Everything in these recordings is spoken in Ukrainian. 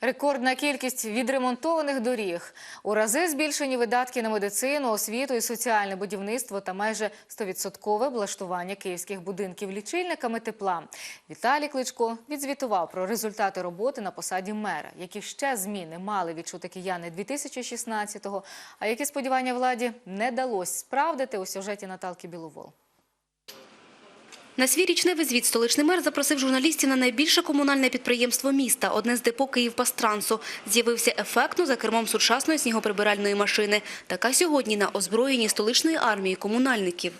Рекордна кількість відремонтованих доріг. У рази збільшені видатки на медицину, освіту і соціальне будівництво та майже 100% облаштування київських будинків лічильниками тепла. Віталій Кличко відзвітував про результати роботи на посаді мера. Які ще зміни мали відчути кияни 2016-го, а які сподівання владі не далось справдити у сюжеті Наталки Біловол. На свій річневий звіт столичний мер запросив журналістів на найбільше комунальне підприємство міста, одне з депо «Київпастрансу». З'явився ефектно за кермом сучасної снігоприбиральної машини. Така сьогодні на озброєнні столичної армії комунальників.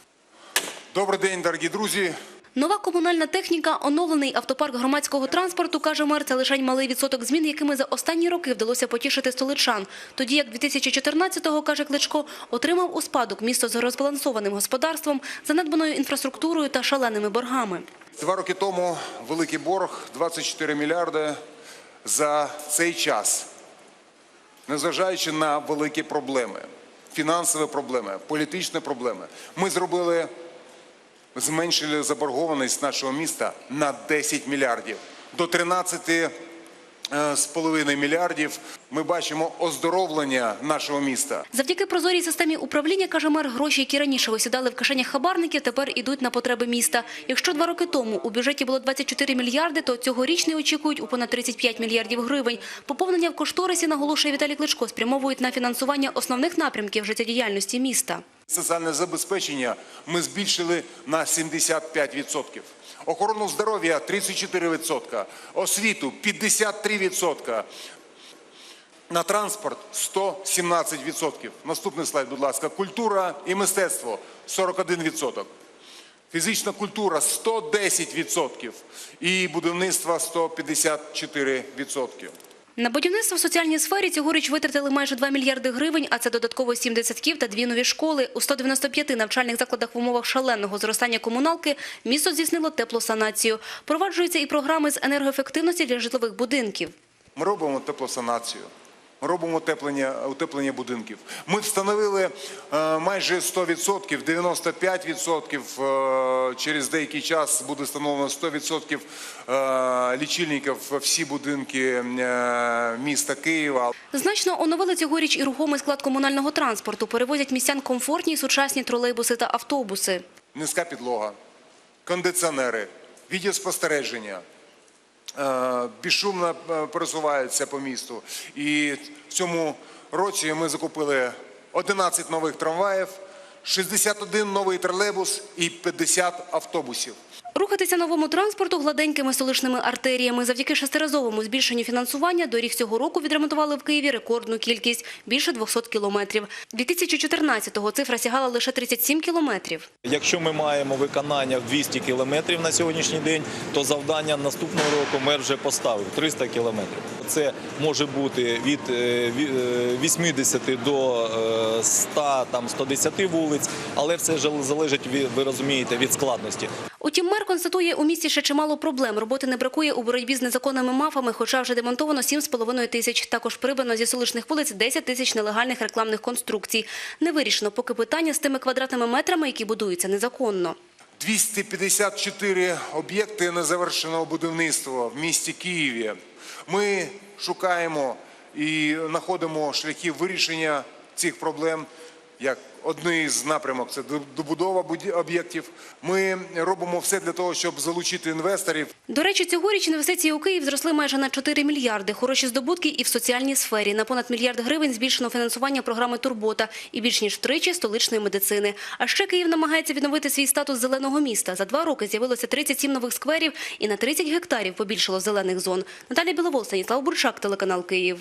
Добрий день, дорогі друзі. Нова комунальна техніка, оновлений автопарк громадського транспорту, каже мер, це лише малий відсоток змін, якими за останні роки вдалося потішити столичан. Тоді як 2014-го, каже Кличко, отримав у спадок місто з розбалансованим господарством, занедбаною інфраструктурою та шаленими боргами. Два роки тому великий борг 24 мільярди за цей час, незважаючи на великі проблеми, фінансові проблеми, політичні проблеми, ми зробили, зменшили заборгованість нашого міста на 10 мільярдів до 13 е, мільярдів. Ми бачимо оздоровлення нашого міста. Завдяки прозорій системі управління, каже мер, гроші, які раніше висідали в кишенях хабарників, тепер ідуть на потреби міста. Якщо два роки тому у бюджеті було 24 мільярди, то цьогорічний очікують у понад 35 мільярдів гривень. Поповнення в кошторисі, наголошує Віталій Кличко, спрямовують на фінансування основних напрямків життєдіяльності міста. Соціальне забезпечення ми збільшили на 75%. Охорону здоров'я 34%, освіту 53%, на транспорт 117%. Наступний слайд, будь ласка. Культура і мистецтво 41%. Фізична культура 110% і будівництво 154%. На будівництво в соціальній сфері цьогоріч витратили майже 2 мільярди гривень, а це додатково 7 дитсадків та дві нові школи. У 195 навчальних закладах в умовах шаленого зростання комуналки місто здійснило теплосанацію. Проваджуються і програми з енергоефективності для житлових будинків. Ми робимо теплосанацію, робимо утеплення, утеплення будинків. Ми встановили е, майже 100%, 95%, е, через деякий час буде встановлено 100% е, лічильників всі будинки міста Києва. Значно оновили цьогоріч і рухомий склад комунального транспорту. Перевозять містян комфортні і сучасні тролейбуси та автобуси. Низька підлога, кондиціонери, відеоспостереження. Е, Безшумно е, пересуваються по місту. І в цьому році ми закупили 11 нових трамваїв, 61 новий тролейбус і 50 автобусів. Рухатися новому транспорту гладенькими столичними артеріями. Завдяки шестиразовому збільшенню фінансування доріг цього року відремонтували в Києві рекордну кількість – більше 200 кілометрів. 2014-го цифра сягала лише 37 кілометрів. Якщо ми маємо виконання в 200 кілометрів на сьогоднішній день, то завдання наступного року мер вже поставив 300 кілометрів. Це може бути від е, е, 80 до е, 100, там 110 вулиць, але все залежить від, ви розумієте, від складності. Утім, мер констатує, у місті ще чимало проблем. Роботи не бракує у боротьбі з незаконними мафами, хоча вже демонтовано 7,5 тисяч. Також прибрано зі столичних вулиць 10 тисяч нелегальних рекламних конструкцій. Не вирішено поки питання з тими квадратними метрами, які будуються незаконно. 254 об'єкти незавершеного будівництва в місті Києві. Ми шукаємо і знаходимо шляхи вирішення цих проблем. Як одний з напрямок це добудова об'єктів. Ми робимо все для того, щоб залучити інвесторів. До речі, цьогоріч інвестиції у Київ зросли майже на 4 мільярди. Хороші здобутки і в соціальній сфері. На понад мільярд гривень збільшено фінансування програми «Турбота» і більш ніж втричі столичної медицини. А ще Київ намагається відновити свій статус зеленого міста. За два роки з'явилося 37 нових скверів і на 30 гектарів побільшало зелених зон. Наталія Біловол, Станіслав Бурчак, телеканал «Київ».